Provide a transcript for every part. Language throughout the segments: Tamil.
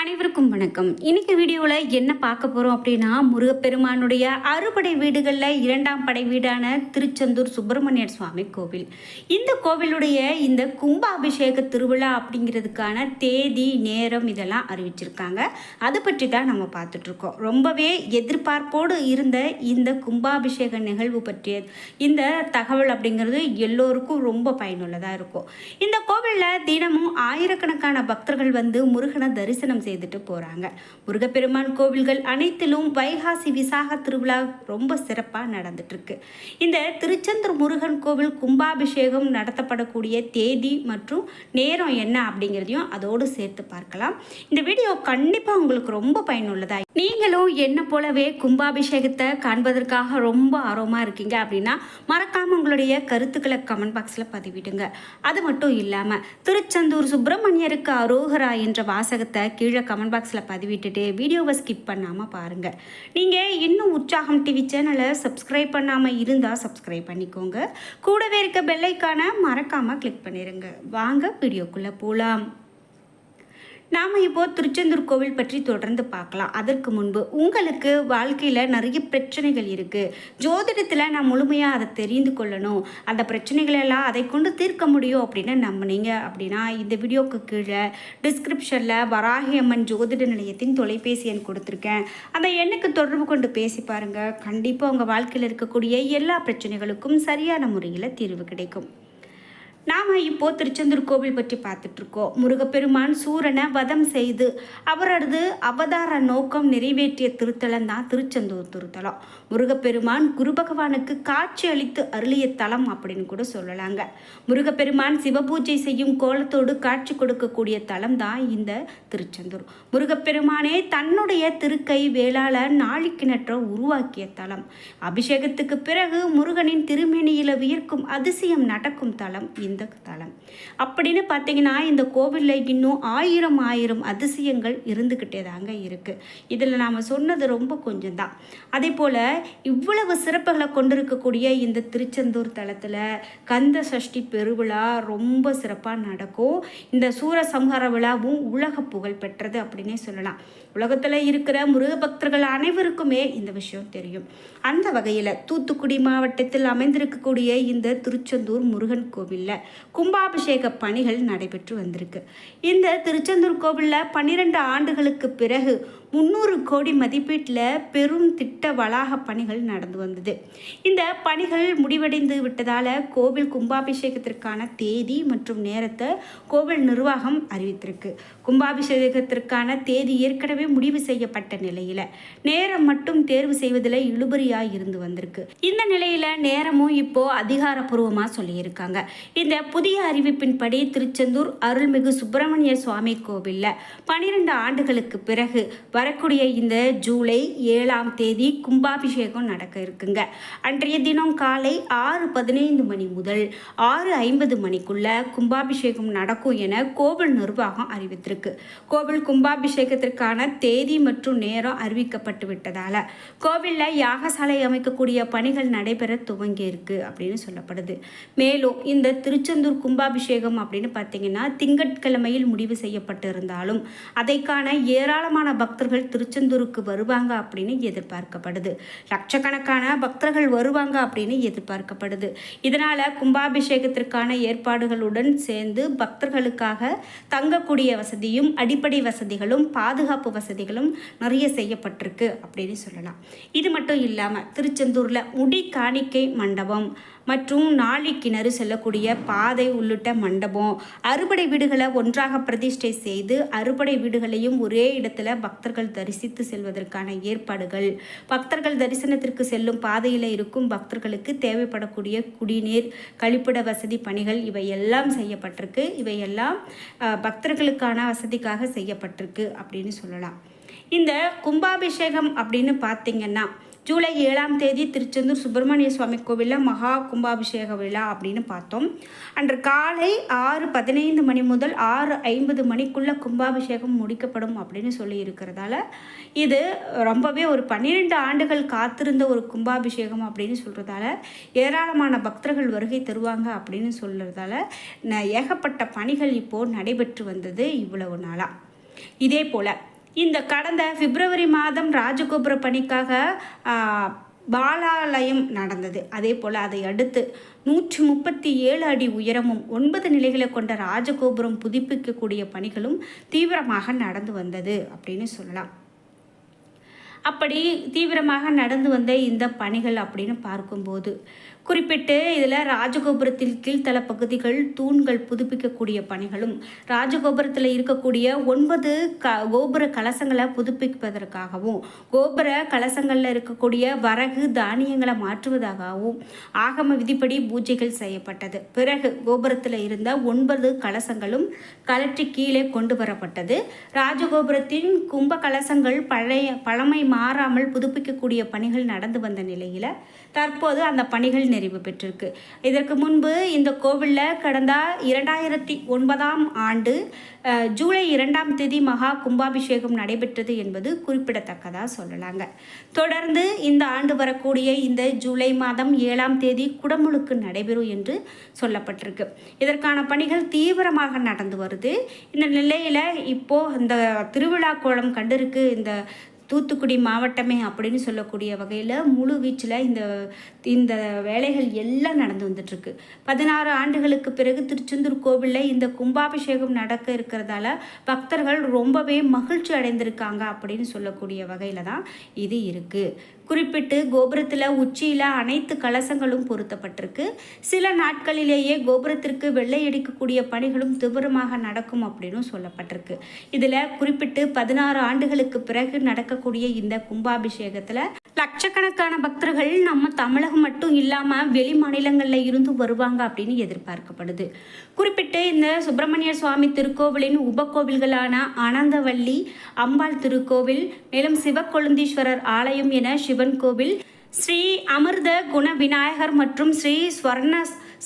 அனைவருக்கும் வணக்கம். இன்னைக்கு வீடியோவில் என்ன பார்க்க போகிறோம் அப்படின்னா முருகப்பெருமானுடைய அறுபடை வீடுகளில் இரண்டாம் படை வீடான திருச்செந்தூர் சுப்பிரமணியர் சுவாமி கோவில். இந்த கோவிலுடைய இந்த கும்பாபிஷேக திருவிழா அப்படிங்கிறதுக்கான தேதி நேரம் இதெல்லாம் அறிவிச்சிருக்காங்க. அதை பற்றி தான் நம்ம பார்த்துட்ருக்கோம் ரொம்பவே எதிர்பார்ப்போடு இருந்த இந்த கும்பாபிஷேக நிகழ்வு பற்றிய இந்த தகவல் அப்படிங்கிறது எல்லோருக்கும் ரொம்ப பயனுள்ளதாக இருக்கும். இந்த கோவிலில் தினமும் ஆயிரக்கணக்கான பக்தர்கள் வந்து முருகனை தரிசனம் செய்துட்டு போகிறாங்க முருகப்பெருமான் கோவில்கள் அனைத்திலும் வைகாசி விசாக திருவிழா ரொம்ப சிறப்பாக நடந்துட்டுருக்கு. இந்த திருச்செந்தூர் முருகன் கோவில் கும்பாபிஷேகம் நடத்தப்படக்கூடிய தேதி மற்றும் நேரம் என்ன அப்படிங்கிறதையும் அதோடு சேர்த்து பார்க்கலாம். இந்த வீடியோ கண்டிப்பாக உங்களுக்கு ரொம்ப பயனுள்ளதாக நீங்களும் என்ன போலவே கும்பாபிஷேகத்தை காண்பதற்காக ரொம்ப ஆர்வமாக இருக்கீங்க அப்படின்னா மறக்காமல் உங்களுடைய கருத்துக்களை கமெண்ட் பாக்ஸில் பதிவிடுங்க. அது மட்டும் இல்லாமல் திருச்செந்தூர் சுப்பிரமணியருக்கு அரோகரா என்ற வாசகத்தை கீழே கமெண்ட் பாக்ஸில் பதிவிட்டுட்டு வீடியோவை ஸ்கிப் பண்ணாமல் பாருங்கள் நீங்கள் இன்னும் உற்சாகம் டிவி சேனலை சப்ஸ்கிரைப் பண்ணாமல் இருந்தால் சப்ஸ்கிரைப் பண்ணிக்கோங்க. கூடவே இருக்க பெல்லைக்கான மறக்காமல் கிளிக் பண்ணிடுங்க வாங்க வீடியோக்குள்ளே போகலாம் நாம் இப்போ திருச்செந்தூர் கோவில் பற்றி தொடர்ந்து பார்க்கலாம். அதற்கு முன்பு உங்களுக்கு வாழ்க்கையில் நிறைய பிரச்சனைகள் இருக்குது ஜோதிடத்தில் நான் முழுமையாக அதை தெரிந்து கொள்ளணும். அந்த பிரச்சனைகளெல்லாம் அதை கொண்டு தீர்க்க முடியும் அப்படின்னு நம்பினீங்க அப்படின்னா இந்த வீடியோக்கு கீழே டிஸ்கிரிப்ஷனில் வராகி அம்மன் ஜோதிட நிலையத்தின் தொலைபேசி எண் கொடுத்துருக்கேன். அந்த எண்ணுக்கு தொடர்பு கொண்டு பேசி பாருங்கள் கண்டிப்பாக உங்கள் வாழ்க்கையில் இருக்கக்கூடிய எல்லா பிரச்சனைகளுக்கும் சரியான முறையில் தீர்வு கிடைக்கும். நாம் இப்போ திருச்செந்தூர் கோவில் பற்றி பார்த்துட்டு இருக்கோம் முருகப்பெருமான் சூரனை வதம் செய்து அவரது அவதார நோக்கம் நிறைவேற்றிய திருத்தலம் தான் திருச்செந்தூர் திருத்தலம். முருகப்பெருமான் குரு பகவானுக்கு காட்சி அளித்து அருளிய தலம் அப்படின்னு கூட சொல்லலாங்க. முருகப்பெருமான் சிவபூஜை செய்யும் கோலத்தோடு காட்சி கொடுக்கக்கூடிய தலம் தான் இந்த திருச்செந்தூர். முருகப்பெருமானே தன்னுடைய திருக்கை வேளாள நாழிக்கிணற்ற உருவாக்கிய தலம். அபிஷேகத்துக்கு பிறகு முருகனின் திருமேனியில வியர்க்கும் அதிசயம் நடக்கும் தலம் இந்த தலம் அப்படின்னு பார்த்தீங்கன்னா இந்த கோவிலில் இன்னும் ஆயிரம் ஆயிரம் அதிசயங்கள் இருந்துக்கிட்டே தாங்க இருக்குது இதில் நாம் சொன்னது ரொம்ப கொஞ்சம் தான் அதே போல் இவ்வளவு சிறப்புகளை கொண்டிருக்கக்கூடிய இந்த திருச்செந்தூர் தலத்தில் கந்த சஷ்டி பெருவிழா ரொம்ப சிறப்பாக நடக்கும். இந்த சூரசம்ஹார விழாவும் உலக புகழ் பெற்றது அப்படின்னே சொல்லலாம். உலகத்தில் இருக்கிற முருக பக்தர்கள் அனைவருக்குமே இந்த விஷயம் தெரியும். அந்த வகையில் தூத்துக்குடி மாவட்டத்தில் அமைந்திருக்கக்கூடிய இந்த திருச்செந்தூர் முருகன் கோவிலில் கும்பாபிஷேக பணிகள் நடைபெற்று வந்திருக்கு. இந்த திருச்செந்தூர் கோவிலில் பன்னிரெண்டு ஆண்டுகளுக்கு பிறகு முந்நூறு கோடி மதிப்பீட்டில் பெரும் திட்ட வளாக பணிகள் நடந்து வந்தது. இந்த பணிகள் முடிவடைந்து விட்டதால் கோவில் கும்பாபிஷேகத்திற்கான தேதி மற்றும் நேரத்தை கோவில் நிர்வாகம் அறிவித்திருக்கு. கும்பாபிஷேகத்திற்கான தேதி ஏற்கனவே முடிவு செய்யப்பட்ட நிலையில் நேரம் மட்டும் தேர்வு செய்வதில் இழுபறியாக இருந்து வந்திருக்கு. இந்த நிலையில் நேரமும் இப்போ அதிகாரப்பூர்வமாக சொல்லியிருக்காங்க. இந்த புதிய அறிவிப்பின்படி திருச்செந்தூர் அருள்மிகு சுப்பிரமணிய சுவாமி கோவிலில் பனிரெண்டு ஆண்டுகளுக்கு பிறகு வரக்கூடிய இந்த ஜூலை ஏழாம் தேதி கும்பாபிஷேகம் நடக்க இருக்குங்க. அன்றைய தினம் காலை ஆறு பதினைந்து மணி முதல் ஆறு ஐம்பது மணிக்குள்ள கும்பாபிஷேகம் நடக்கும் என கோவில் நிர்வாகம் அறிவித்திருக்கு. கோவில் கும்பாபிஷேகத்திற்கான தேதி மற்றும் நேரம் அறிவிக்கப்பட்டு விட்டதால கோவிலில் யாகசாலை அமைக்கக்கூடிய பணிகள் நடைபெற துவங்கி இருக்கு அப்படின்னு சொல்லப்படுது. மேலும் இந்த திருச்செந்தூர் கும்பாபிஷேகம் அப்படின்னு பார்த்தீங்கன்னா திங்கட்கிழமையில் முடிவு செய்யப்பட்டு இருந்தாலும் அதைக்கான ஏராளமான பக்தர்கள் திருச்செந்தூருக்கு வருவாங்க அப்படின்னு எதிர்பார்க்கப்படுது. லட்சக்கணக்கான பக்தர்கள் வருவாங்க அப்படின்னு எதிர்பார்க்கப்படுது. இதனால் கும்பாபிஷேகத்திற்கான ஏற்பாடுகளுடன் சேர்ந்து பக்தர்களுக்காக தங்கக்கூடிய வசதியும் அடிப்படை வசதிகளும் பாதுகாப்பு வசதிகளும் நிறைய செய்யப்பட்டிருக்கு அப்படின்னு சொல்லலாம். இது மட்டும் இல்லாமல் திருச்செந்தூரில் முடி காணிக்கை மண்டபம் மற்றும் நாழி கிணறு செல்லக்கூடிய பாதை உள்ளிட்ட மண்டபம். அறுபடை வீடுகளை ஒன்றாக பிரதிஷ்டை செய்து அறுபடை வீடுகளையும் ஒரே இடத்துல பக்தர்கள் தரிசித்து செல்வதற்கான ஏற்பாடுகள். பக்தர்கள் தரிசனத்திற்கு செல்லும் பாதையில் இருக்கும் பக்தர்களுக்கு தேவைப்படக்கூடிய குடிநீர் கழிப்பிட வசதி பணிகள் இவை எல்லாம் செய்யப்பட்டிருக்கு. இவையெல்லாம் பக்தர்களுக்கான வசதிக்காக செய்யப்பட்டிருக்கு அப்படின்னு சொல்லலாம். இந்த கும்பாபிஷேகம் அப்படின்னு பார்த்தீங்கன்னா ஜூலை ஏழாம் தேதி திருச்செந்தூர் சுப்பிரமணிய சுவாமி கோவிலில் மகா கும்பாபிஷேக விழா அப்படின்னு பார்த்தோம். அன்று காலை ஆறு பதினைந்து மணி முதல் ஆறு ஐம்பது மணிக்குள்ளே கும்பாபிஷேகம் முடிக்கப்படும் அப்படின்னு சொல்லி இருக்கிறதால இது ரொம்பவே ஒரு பன்னிரெண்டு ஆண்டுகள் காத்திருந்த ஒரு கும்பாபிஷேகம் அப்படின்னு சொல்கிறதால ஏராளமான பக்தர்கள் வருகை தருவாங்க அப்படின்னு சொல்கிறதால ஏகப்பட்ட பணிகள் இப்போது நடைபெற்று வந்தது இவ்வளவு நாளாக இதே போல் இந்த கடந்த பிப்ரவரி மாதம் ராஜகோபுர பணிக்காக பாலாலயம் நடந்தது. அதே போல் அதை அடுத்து நூற்றி முப்பத்தி ஏழு அடி உயரமும் ஒன்பது நிலைகளை கொண்ட ராஜகோபுரம் புதுப்பிக்கக்கூடிய பணிகளும் தீவிரமாக நடந்து வந்தது அப்படின்னு சொல்லலாம். அப்படி தீவிரமாக நடந்து வந்த இந்த பணிகள் அப்படின்னு பார்க்கும்போது குறிப்பிட்டு இதில் ராஜகோபுரத்தில் கீழ்த்தள பகுதிகள் தூண்கள் புதுப்பிக்கக்கூடிய பணிகளும் ராஜகோபுரத்தில் இருக்கக்கூடிய ஒன்பது க கோபுர கலசங்களை புதுப்பிப்பதற்காகவும் கோபுர கலசங்களில் இருக்கக்கூடிய வரகு தானியங்களை மாற்றுவதாகவும் ஆகம விதிப்படி பூஜைகள் செய்யப்பட்டது. பிறகு கோபுரத்தில் இருந்த ஒன்பது கலசங்களும் கலற்றி கீழே கொண்டு வரப்பட்டது. ராஜகோபுரத்தின் கும்ப கலசங்கள் பழைய பழமை மாறாமல் புதுப்பிக்கக்கூடிய பணிகள் நடந்து வந்த நிலையில் தற்போது அந்த பணிகள் நிறைவு பெற்றிருக்கு. இதற்கு முன்பு இந்த கோவிலில் கடந்த இரண்டாயிரத்தி ஒன்பதாம் ஆண்டு ஜூலை இரண்டாம் தேதி மகா கும்பாபிஷேகம் நடைபெற்றது என்பது குறிப்பிடத்தக்கதாக சொல்லலாங்க. தொடர்ந்து இந்த ஆண்டு வரக்கூடிய இந்த ஜூலை மாதம் ஏழாம் தேதி குடமுழுக்கு நடைபெறும் என்று சொல்லப்பட்டிருக்கு. இதற்கான பணிகள் தீவிரமாக நடந்து வருது. இந்த நிலையில் இப்போது இந்த திருவிழா கோலம் கண்டிருக்கு. இந்த தூத்துக்குடி மாவட்டமே அப்படின்னு சொல்லக்கூடிய வகையில் முழு வீச்சில் இந்த இந்த வேலைகள் எல்லாம் நடந்து வந்துட்டுருக்கு. பதினாறு ஆண்டுகளுக்கு பிறகு திருச்செந்தூர் கோவிலில் இந்த கும்பாபிஷேகம் நடக்க இருக்கிறதால பக்தர்கள் ரொம்பவே மகிழ்ச்சி அடைந்திருக்காங்க அப்படின்னு சொல்லக்கூடிய வகையில் தான் இது இருக்குது குறிப்பிட்டு கோபுரத்தில் உச்சியில் அனைத்து கலசங்களும் பொருத்தப்பட்டிருக்கு. சில நாட்களிலேயே கோபுரத்திற்கு வெள்ளை அடிக்கக்கூடிய பணிகளும் தீவிரமாக நடக்கும் அப்படின்னு சொல்லப்பட்டிருக்கு. இதில் குறிப்பிட்டு பதினாறு ஆண்டுகளுக்கு பிறகு நடக்க நடக்கக்கூடிய இந்த கும்பாபிஷேகத்தில் லட்சக்கணக்கான பக்தர்கள் நம்ம தமிழகம் மட்டும் இல்லாமல் வெளி மாநிலங்களில் இருந்து வருவாங்க அப்படின்னு எதிர்பார்க்கப்படுது. குறிப்பிட்டு இந்த சுப்பிரமணிய சுவாமி திருக்கோவிலின் உபகோவில்களான அனந்தவள்ளி அம்பாள் திருக்கோவில் மேலும் சிவக்கொழுந்தீஸ்வரர் ஆலயம் என சிவன் கோவில் ஸ்ரீ அமிர்த குண விநாயகர் மற்றும் ஸ்ரீ ஸ்வர்ண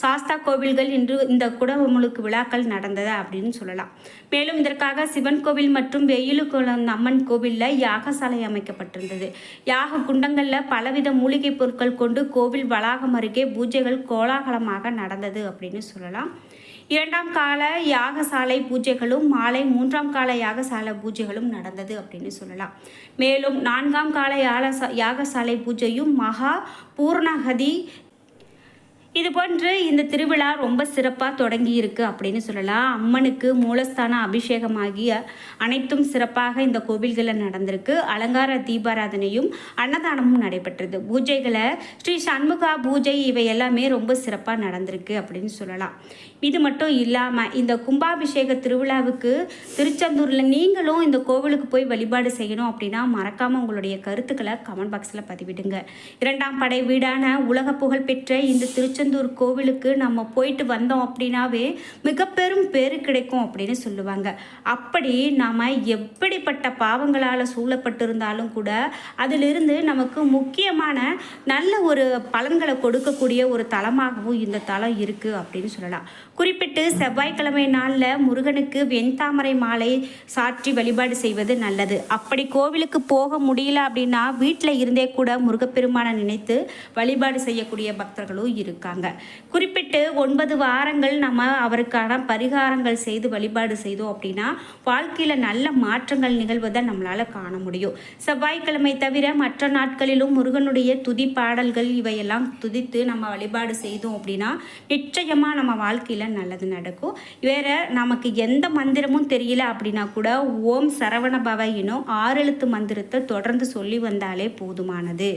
சாஸ்தா கோவில்கள் இன்று இந்த குடமுழுக்கு விழாக்கள் நடந்தது அப்படின்னு சொல்லலாம். மேலும் இதற்காக சிவன் கோவில் மற்றும் வெயிலுக்குளம் அம்மன் கோவிலில் யாகசாலை அமைக்கப்பட்டிருந்தது. யாக குண்டங்களில் பலவித மூலிகை பொருட்கள் கொண்டு கோவில் வளாகம் அருகே பூஜைகள் கோலாகலமாக நடந்தது அப்படின்னு சொல்லலாம். இரண்டாம் கால யாகசாலை பூஜைகளும் மாலை மூன்றாம் கால யாகசாலை பூஜைகளும் நடந்தது அப்படின்னு சொல்லலாம். மேலும் நான்காம் கால யாலசா யாகசாலை பூஜையும் மகா பூர்ணகதி இது போன்று இந்த திருவிழா ரொம்ப சிறப்பாக தொடங்கி இருக்கு அப்படின்னு சொல்லலாம். அம்மனுக்கு மூலஸ்தான அபிஷேகமாகிய அனைத்தும் சிறப்பாக இந்த கோவில்களில் நடந்திருக்கு. அலங்கார தீபாராதனையும் அன்னதானமும் நடைபெற்றது. பூஜைகளை ஸ்ரீ சண்முகா பூஜை இவை எல்லாமே ரொம்ப சிறப்பாக நடந்திருக்கு அப்படின்னு சொல்லலாம். இது மட்டும் இல்லாமல் இந்த கும்பாபிஷேக திருவிழாவுக்கு திருச்செந்தூரில் நீங்களும் இந்த கோவிலுக்கு போய் வழிபாடு செய்யணும் அப்படின்னா மறக்காமல் உங்களுடைய கருத்துக்களை கமெண்ட் பாக்ஸில் பதிவிடுங்க. இரண்டாம் படை வீடான உலக புகழ் பெற்ற இந்த திருச்செந்தூர் கோவிலுக்கு நம்ம போயிட்டு வந்தோம் அப்படின்னாவே மிக பெரும் பேர் கிடைக்கும் அப்படின்னு சொல்லுவாங்க. அப்படி நாம் எப்படிப்பட்ட பாவங்களால் சூழப்பட்டிருந்தாலும் கூட அதிலிருந்து நமக்கு முக்கியமான நல்ல ஒரு பலன்களை கொடுக்கக்கூடிய ஒரு தலமாகவும் இந்த தலம் இருக்குது அப்படின்னு சொல்லலாம். குறிப்பிட்டு செவ்வாய்க்கிழமை நாளில் முருகனுக்கு வெண்தாமரை மாலை சாற்றி வழிபாடு செய்வது நல்லது. அப்படி கோவிலுக்கு போக முடியல அப்படின்னா வீட்டில் இருந்தே கூட முருகப்பெருமானை நினைத்து வழிபாடு செய்யக்கூடிய பக்தர்களும் இருக்காங்க. குறிப்பிட்டு ஒன்பது வாரங்கள் நம்ம அவருக்கான பரிகாரங்கள் செய்து வழிபாடு செய்தோம் அப்படின்னா வாழ்க்கையில் நல்ல மாற்றங்கள் நிகழ்வதை நம்மளால் காண முடியும். செவ்வாய்க்கிழமை தவிர மற்ற நாட்களிலும் முருகனுடைய துதி பாடல்கள் இவையெல்லாம் துதித்து நம்ம வழிபாடு செய்தோம் அப்படின்னா நிச்சயமாக நம்ம வாழ்க்கையில் நல்லது நடக்கும். வேற நமக்கு எந்த மந்திரமும் தெரியல அப்படின்னா கூட ஓம் சரவண பவ எனும் ஆறெழுத்து மந்திரத்தை தொடர்ந்து சொல்லி வந்தாலே போதுமானது.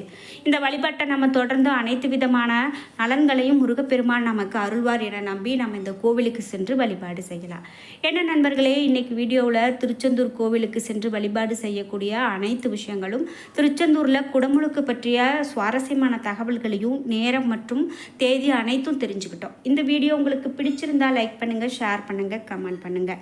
இந்த வழிபாட்டை நம்ம தொடர்ந்து அனைத்து விதமான நலன்களை நலன்களையும் முருகப்பெருமான் நமக்கு அருள்வார் என நம்பி நம்ம இந்த கோவிலுக்கு சென்று வழிபாடு செய்யலாம். என்ன நண்பர்களே இன்னைக்கு வீடியோவில் திருச்செந்தூர் கோவிலுக்கு சென்று வழிபாடு செய்யக்கூடிய அனைத்து விஷயங்களும் திருச்செந்தூரில் குடமுழுக்கு பற்றிய சுவாரஸ்யமான தகவல்களையும் நேரம் மற்றும் தேதி அனைத்தும் தெரிஞ்சுக்கிட்டோம். இந்த வீடியோ உங்களுக்கு பிடிச்சிருந்தால் லைக் பண்ணுங்கள் ஷேர் பண்ணுங்கள் கமெண்ட் பண்ணுங்கள்